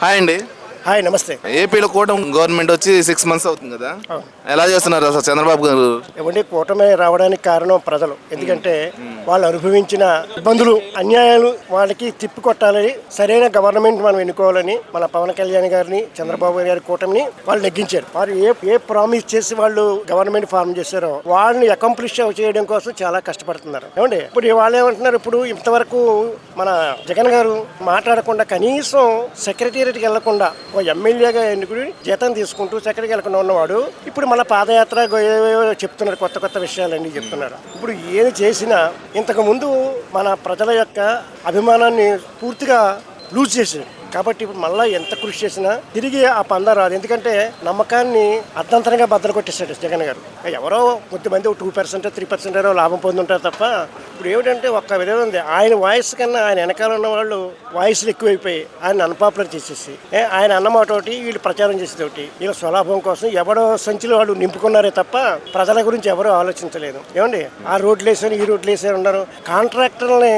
Hi అండి. Hi నమస్తే. ఏపీలో కూటమి గవర్నమెంట్ వచ్చి సిక్స్ మంత్స్ అవుతుంది కదా. ఎలా చేస్తున్నారు అసలు చంద్రబాబు గారు? ఇవ్వండి కూటమి రావడానికి కారణం ప్రజలు. ఎందుకంటే వాళ్ళు అనుభవించిన ఇబ్బందులు అన్యాయాలు వాళ్ళకి తిప్పికొట్టాలని సరైన గవర్నమెంట్ మనం ఎన్నుకోవాలని మన పవన్ కళ్యాణ్ గారిని చంద్రబాబు గారి కూటమిని వాళ్ళు నెగ్గించారు. వారు ఏ ఏ ప్రామిస్ చేసి వాళ్ళు గవర్నమెంట్ ఫార్మ్ చేశారో వాళ్ళని అకంప్లిష్ చేయడం కోసం చాలా కష్టపడుతున్నారు. ఏమండి ఇప్పుడు వాళ్ళు ఏమంటున్నారు ఇప్పుడు ఇంతవరకు మన జగన్ గారు మాట్లాడకుండా కనీసం సెక్రటేరియట్కి వెళ్ళకుండా ఓ ఎమ్మెల్యేగా ఎన్నుకుని జీతం తీసుకుంటూ చక్కడికి వెళ్ళకుండా ఉన్నవాడు ఇప్పుడు మన పాదయాత్ర ఏవేవో చెప్తున్నారు కొత్త కొత్త విషయాలన్నీ చెప్తున్నారు. ఇప్పుడు ఏది చేసినా ఇంతకు ముందు మన ప్రజల యొక్క అభిమానాన్ని పూర్తిగా లూజ్ చేసింది. కాబట్టి ఇప్పుడు మళ్ళీ ఎంత కృషి చేసినా తిరిగి ఆ పంద రాదు. ఎందుకంటే నమ్మకాన్ని అర్ధంతరంగా బద్దలు కొట్టేశాడు జగన్ గారు. ఎవరో కొద్దిమంది టూ పర్సెంట్ త్రీ పర్సెంట్ లాభం పొందుంటారు తప్ప ఇప్పుడు ఏమిటంటే ఒక్క విధంగా ఉంది. ఆయన వాయిస్ కన్నా ఆయన వెనకాల ఉన్న వాళ్ళు వాయిస్లు ఎక్కువైపోయి ఆయన అన్పాపులర్ చేసేసి ఆయన అన్నమాట ఒకటి వీళ్ళు ప్రచారం చేసేది ఒకటి వీళ్ళ స్వలాభం కోసం ఎవడో సంచులు వాళ్ళు నింపుకున్నారే తప్ప ప్రజల గురించి ఎవరూ ఆలోచించలేదు. ఏమండి? ఆ రోడ్లు వేసారు ఈ రోడ్లు వేసారు ఉన్నారు కాంట్రాక్టర్ని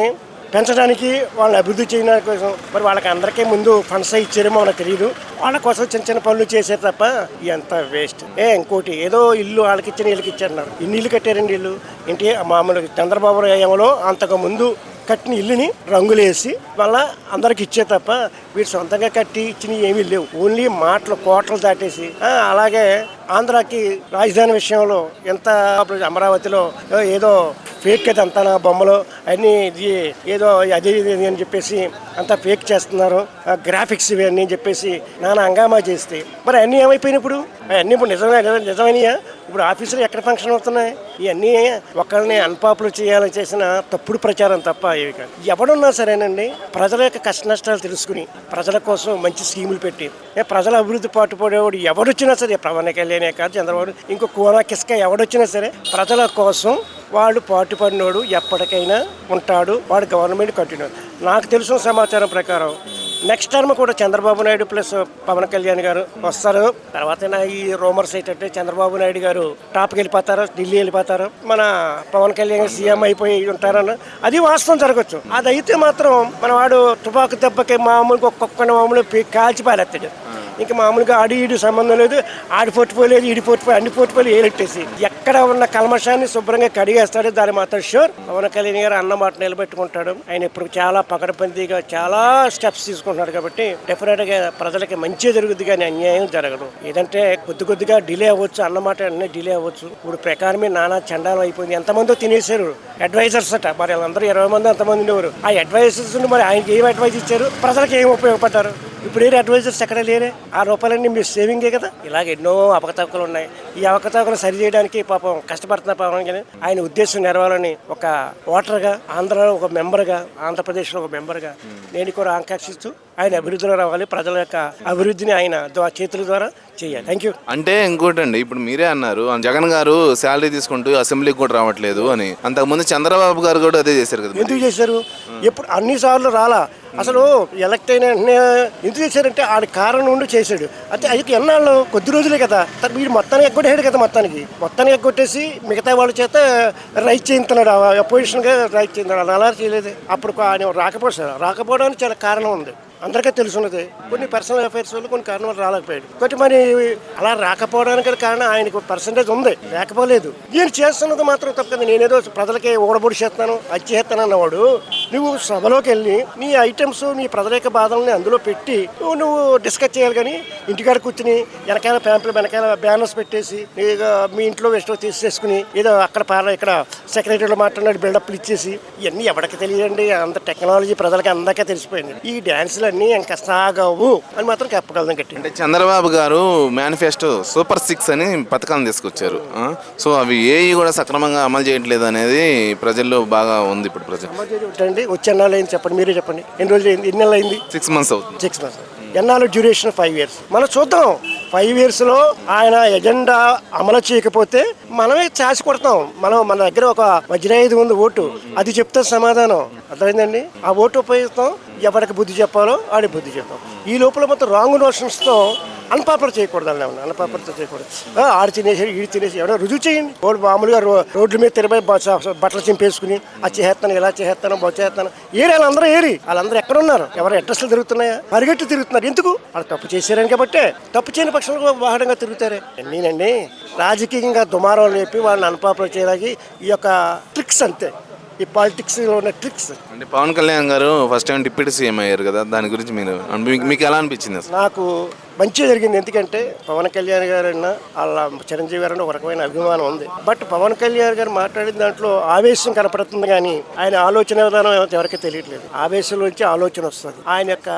పెంచడానికి వాళ్ళని అభివృద్ధి చేయడానికి కోసం. మరి వాళ్ళకి అందరికీ ముందు ఫండ్స్ ఇచ్చారేమో మనకు తెలియదు వాళ్ళ కోసం చిన్న చిన్న పనులు చేసే తప్ప ఎంత వేస్ట్. ఏ ఇంకోటి ఏదో ఇల్లు వాళ్ళకి ఇచ్చిన వీళ్ళకి ఇచ్చారన్నారు ఇన్ని ఇల్లు కట్టారండి ఇల్లు. ఏంటి మామూలు చంద్రబాబు ఏమో అంతకు ముందు కట్టిన ఇల్లుని రంగులేసి మళ్ళా అందరికి ఇచ్చే తప్ప వీడు సొంతంగా కట్టి ఇచ్చినవి ఏమీ లేవు. ఓన్లీ మాటలు కోటలు దాటేసి. అలాగే ఆంధ్రాకి రాజధాని విషయంలో ఎంత అమరావతిలో ఏదో ఫేక్ అది అంతా నా బొమ్మలు అన్నీ ఇది ఏదో అది ఇది ఇది అని చెప్పేసి అంతా ఫేక్ చేస్తున్నారు. ఆ గ్రాఫిక్స్ ఇవన్నీ అని చెప్పేసి నాన్న హంగామా చేస్తే. మరి అన్నీ ఏమైపోయినాయి ఇప్పుడు? అన్నీ ఇప్పుడు నిజమే నిజమైనయా ఇప్పుడు ఆఫీసులో ఎక్కడ ఫంక్షన్ అవుతున్నాయి ఇవన్నీ ఒకరిని అన్పాపులర్ చేయాలని చేసిన తప్పుడు ప్రచారం తప్ప ఇవి కాదు. ఎవడున్నా సరేనండి ప్రజల యొక్క కష్ట నష్టాలు తెలుసుకుని ప్రజల కోసం మంచి స్కీములు పెట్టి ప్రజల అభివృద్ధి పాటుపడేవాడు ఎవడొచ్చినా సరే పవన్ కళ్యాణే కాదు చంద్రబాబు ఇంకో కోన కిస్క ఎవడొచ్చినా సరే ప్రజల కోసం వాడు పాటుపడినోడు ఎప్పటికైనా ఉంటాడు వాడు గవర్నమెంట్ కంటిన్యూ. నాకు తెలిసిన సమాచారం ప్రకారం నెక్స్ట్ టర్మ్ కూడా చంద్రబాబు నాయుడు ప్లస్ పవన్ కళ్యాణ్ గారు వస్తారు. తర్వాత నా ఈ రూమర్స్ ఏంటంటే చంద్రబాబు నాయుడు గారు టాప్కి వెళ్ళిపోతారు ఢిల్లీ వెళ్ళిపోతారు. మన పవన్ కళ్యాణ్ గారు సీఎం అయిపోయి ఉంటారన్న అది వాస్తవం జరగచ్చు. అది అయితే మాత్రం మన వాడు తుపాకు దెబ్బకి మామూలుగా ఒక్కొక్క మామూలు కాల్చి పారేస్తాడు. ఇంకా మామూలుగా ఆడి ఈడు సంబంధం లేదు. ఆడి పోర్టుపోలేదు ఈడి పోర్టుపోయి అన్ని పోర్టుపోయి ఏలెట్టేసి ఎక్కడ ఉన్న కల్మషాన్ని శుభ్రంగా కడిగేస్తాడు దాని మాత్రం షూర్ పవన్ కళ్యాణ్ గారు అన్న మాట నిలబెట్టుకుంటాడు. ఆయన ఇప్పుడు చాలా పకడబందీగా చాలా స్టెప్స్ తీసుకుంటున్నాడు కాబట్టి డెఫినెట్గా ప్రజలకి మంచి జరుగుద్ది కానీ అన్యాయం జరగదు. ఏదంటే కొద్ది కొద్దిగా డిలే అవ్వచ్చు అన్నమాట అన్నీ డిలే అవ్వచ్చు. ఇప్పుడు ప్రకారమే నానా చండాలం అయిపోయింది. ఎంతమందో తినేశారు అడ్వైజర్స్ అట. మరి వాళ్ళందరూ ఇరవై మంది అంతమంది ఉండేవారు? ఆ అడ్వైజర్స్ మరి ఆయనకి ఏం అడ్వైజ్ ఇచ్చారు? ప్రజలకు ఏం ఉపయోగపడ్డారు? ఇప్పుడు ఏ అడ్వైజర్స్ ఎక్కడ లేరే. ఆ రూపాయలన్నీ మీరు సేవింగే కదా. ఇలాగ ఎన్నో అవకతవకలు ఉన్నాయి. ఈ అవకతవకలు సరి చేయడానికి పాపం కష్టపడుతున్న పవన్ కళ్యాణ్ ఆయన ఉద్దేశం నెరవాలని ఒక ఓటర్గా ఆంధ్రలో ఒక మెంబర్గా ఆంధ్రప్రదేశ్లో ఒక మెంబర్గా నేను కూడా ఆకాంక్షిస్తూ ఆయన అభివృద్ధిలో రావాలి ప్రజల యొక్క అభివృద్ధిని ఆయన చేతుల ద్వారా చేయాలి. థ్యాంక్ యూ అంటే ఇంకోటండి ఇప్పుడు మీరే అన్నారు జగన్ గారు శాలరీ తీసుకుంటూ అసెంబ్లీకి కూడా రావట్లేదు అని. అంతకుముందు చంద్రబాబు గారు కూడా అదే చేశారు కదా ఎందుకు చేశారు? ఎప్పుడు అన్ని సార్లు రాలా? అసలు ఎలక్ట్ అయిన వెంటనే ఎందుకు చేశారంటే ఆడి కారణం ఉండి చేశాడు. అయితే అది ఎన్నాళ్ళు? కొద్ది రోజులే కదా. వీడు మొత్తానికి ఎగ్గొట్టాడు కదా మొత్తానికి. మొత్తానికి ఎగ్గొట్టేసి మిగతా వాళ్ళ చేత రైట్ చేయించుతున్నాడు. అపోజిషన్గా రైట్ చేయించాడు అలా చేయలేదు అప్పుడు ఆయన రాకపోతే రాకపోవడానికి చాలా కారణం ఉంది. అందరికీ తెలుసున్నది. కొన్ని పర్సనల్ అఫైర్స్ వల్ల కొన్ని కారణాలు రాలేకపోయాడు. కాబట్టి మరి అలా రాకపోవడానికి కారణం ఆయనకు పర్సంటేజ్ ఉంది. లేకపోలేదు. నేను చేస్తున్నది మాత్రం తప్పదు నేనేదో ప్రజలకి ఓడబొడి చేస్తాను అది చేస్తాను అన్నవాడు నువ్వు సభలోకి వెళ్ళి నీ ఐటమ్స్ నీ ప్రజల యొక్క బాధల్ని అందులో పెట్టి నువ్వు నువ్వు డిస్కస్ చేయాలి కానీ ఇంటికాడ కూర్చుని వెనకాల ప్యాంపులు వెనకాల బ్యానర్స్ పెట్టేసి మీ ఇంట్లో వెస్టో తీసేసుకుని ఏదో అక్కడ పాల ఇక్కడ సెక్రటరీలో మాట్లాడినట్టు బిల్డప్లు ఇచ్చేసి ఇవన్నీ ఎవరికి తెలియండి అంత టెక్నాలజీ ప్రజలకి అందరికీ తెలిసిపోయింది. ఈ డ్యాన్సులు అన్నీ ఇంకా సాగవు అని మాత్రం చెప్పగలను గట్టి అంటే చంద్రబాబు గారు మేనిఫెస్టో సూపర్ సిక్స్ అని పథకాలను తీసుకొచ్చారు? సో అవి ఏవి కూడా సక్రమంగా అమలు చేయట్లేదు అనేది ప్రజల్లో బాగా ఉంది ఇప్పుడు ప్రజలు. ఏంటండి వచ్చే ఎన్నాళ్ళు అయింది చెప్పండి మీరే చెప్పండి. ఎన్ని రోజులు అయింది ఎన్ని నెలలు అయింది సిక్స్ మంత్స్ అవుతుంది. సిక్స్ మంత్స్ ఎన్నాళ్ళు డ్యూరేషన్ ఫైవ్ ఇయర్స్ మనం చూద్దాం. ఫైవ్ ఇయర్స్లో ఆయన ఎజెండా అమలు చేయకపోతే మనమే చాసి కొడతాం. మనం మన దగ్గర ఒక వజ్రాయుధం ఉంది ఓటు. అది చెప్తే సమాధానం. అర్థమైందండి? ఆ ఓటు ఉపయోగిస్తాం. ఎవరికి బుద్ధి చెప్పాలో ఆడి బుద్ధి చెప్తాం. ఈ లోపల మొత్తం రాంగ్ నోషన్స్తో అన్పాపులర్ చేయకూడదు అన్న అన్పాపులర్తో చేయకూడదు. ఆ, ఆడు తినేసి ఈడు తినేసి ఎవడో రుజువు చేయండి. వాళ్ళు మామూలుగా రో- రోడ్ల మీద తిరగబై బట్టలు చింపేసుకుని అది చేస్తాను ఇలా చేస్తాను బొ చేస్తాను ఏరి వాళ్ళందరూ ఏరి వాళ్ళందరూ ఎక్కడ ఉన్నారు ఎవరు అడ్రస్లు తిరుగుతున్నాయా? పరిగెట్టు తిరుగుతున్నారు. ఎందుకు? వాళ్ళు తప్పు చేశారని కాబట్టి తప్పు చేయని పక్షంలో వాహనంగా తిరుగుతారే. నేనండి రాజకీయంగా దుమారం లేపి వాళ్ళని అన్పాపులర్ చేయడానికి ఈ యొక్క ట్రిక్స్ అంతే. ఈ పాలిటిక్స్లో ఉన్న ట్రిక్స్ అంటే పవన్ కళ్యాణ్ గారు ఫస్ట్ టైం డిప్యూటీ సీఎం అయ్యారు కదా దాని గురించి మీరు మీకు- ఎలా అనిపించింది నాకు మంచి జరిగింది. ఎందుకంటే పవన్ కళ్యాణ్ గారు అన్న వాళ్ళ చిరంజీవి గారు ఒక రకమైన అభిమానం ఉంది. బట్ పవన్ కళ్యాణ్ గారు మాట్లాడిన దాంట్లో ఆవేశం కనపడుతుంది కానీ ఆయన ఆలోచన విధానం ఎవరికి తెలియట్లేదు. ఆవేశంలోంచి ఆలోచన వస్తుంది. ఆయన యొక్క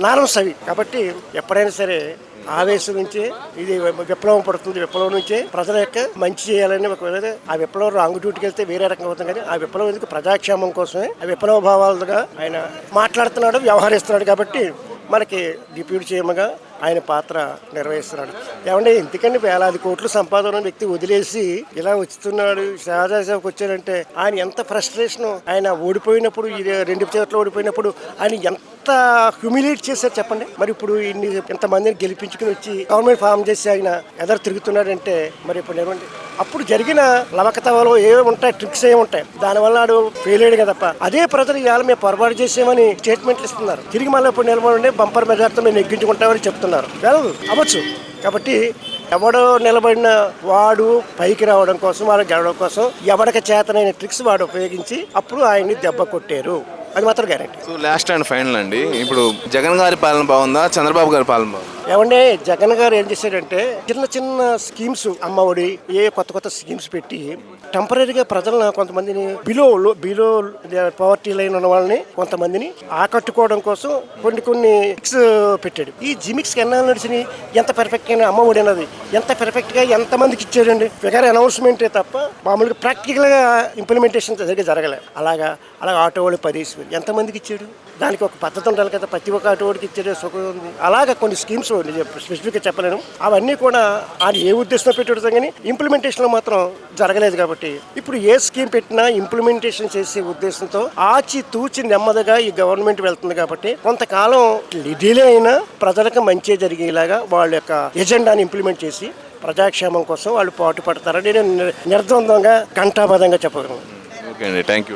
నారం సవి. కాబట్టి ఎప్పుడైనా సరే ఆవేశం నుంచే ఇది విప్లవం పడుతుంది. విప్లవం నుంచే ప్రజల యొక్క మంచి చేయాలని ఒకవేళ ఆ విప్లవం రాంగు డ్యూటీకి వెళ్తే వేరే రకంగా అవుతుంది. కానీ ఆ విప్లవం ఎందుకు ప్రజాక్షేమం కోసమే? ఆ విప్లవ భావాలుగా ఆయన మాట్లాడుతున్నాడు వ్యవహరిస్తున్నాడు. కాబట్టి మనకి డిప్యూటీ చేయమగా ఆయన పాత్ర నిర్వహిస్తున్నాడు ఏమంటే ఎందుకంటే వేలాది కోట్లు సంపాదన ఉన్న వ్యక్తి వదిలేసి ఇలా వస్తున్నాడు సహజాసేవకు వచ్చాడంటే ఆయన ఎంత ఫ్రస్ట్రేషన్ ఆయన ఓడిపోయినప్పుడు రెండు చేతులు ఓడిపోయినప్పుడు ఆయన ఎంత హ్యూమిలేట్ చేశారు చెప్పండి. మరి ఇప్పుడు ఇన్ని ఎంతమందిని గెలిపించుకుని వచ్చి గవర్నమెంట్ ఫామ్ చేసి ఆయన ఎదరు తిరుగుతున్నాడంటే మరి ఇప్పుడు ఏమండి? అప్పుడు జరిగిన లవకతవలో ఏవి ఉంటాయి ట్రిక్స్ ఏమి ఉంటాయి దానివల్ల ఆడు ఫెయిల్ అయ్యాడు కదప్ప అదే ప్రజలు ఇవాళ మేము పొరపాటు చేసామని స్టేట్మెంట్లు ఇస్తున్నారు. తిరిగి మళ్ళీ ఇప్పుడు నిలబడి బంపర్ మెజార్తో మేము నెగ్గించుకుంటామని చెప్తున్నారు. వెల్ అవ్వచ్చు. కాబట్టి ఎవడో నిలబడిన వాడు పైకి రావడం కోసం వాడు గెలవడం కోసం ఎవడికి చేతనైన ట్రిక్స్ వాడు ఉపయోగించి అప్పుడు ఆయన్ని దెబ్బ కొట్టారు. అది మాత్రం guarantee so last and final అండి. ఇప్పుడు జగన్ గారి పాలన బాగుందా చంద్రబాబు గారి పాలన బాగుందా? ఏమంటే జగన్ గారు ఏం చేశాడంటే చిన్న చిన్న స్కీమ్స్ అమ్మఒడి ఏ కొత్త కొత్త స్కీమ్స్ పెట్టి టెంపరీగా ప్రజలను కొంతమందిని బిలో బిలో పవర్టీ లైన్ ఉన్న వాళ్ళని కొంతమందిని ఆకట్టుకోవడం కోసం కొన్ని కొన్ని జిమిక్స్ పెట్టాడు. ఈ జిమిక్స్ ఎన్నాళ్ళు నడిచినాయి? ఎంత పర్ఫెక్ట్ అయిన అమ్మఒడి అన్నది? ఎంత పర్ఫెక్ట్గా ఎంత మందికి ఇచ్చారండి ఫిగర్ అనౌన్స్మెంటే తప్ప మామూలుగా ప్రాక్టికల్గా ఇంప్లిమెంటేషన్ సరిగ్గా జరగలే. అలాగా అలాగా ఆటో వాళ్ళు పదేసి వేలు. ఎంతమందికి ఇచ్చాడు? దానికి ఒక పద్ధతి ఉండాలి కదా. ప్రతి ఒక్క ఆటోడికి ఇచ్చాడు సుఖం ఉంది. అలాగా కొన్ని స్కీమ్స్ స్పెసిఫిక్గా చెప్పలేను. అవన్నీ కూడా ఆయన ఏ ఉద్దేశంలో పెట్టడం కానీ ఇంప్లిమెంటేషన్లో మాత్రం జరగలేదు కాబట్టి ఇప్పుడు ఏ స్కీమ్ పెట్టినా ఇంప్లిమెంటేషన్ చేసే ఉద్దేశంతో ఆచి తూచి నెమ్మదిగా ఈ గవర్నమెంట్ వెళ్తుంది కాబట్టి కొంతకాలం డిలే అయినా ప్రజలకు మంచి జరిగేలాగా వాళ్ళ యొక్క ఎజెండాని ఇంప్లిమెంట్ చేసి ప్రజాక్షేమం కోసం వాళ్ళు పాటు పడతారని నేను నిర్ద్వందంగా నిర్ద్వంద్వంగా ఘంటాబద్ధంగా చెప్పగలను. ఓకే అండి. Thank you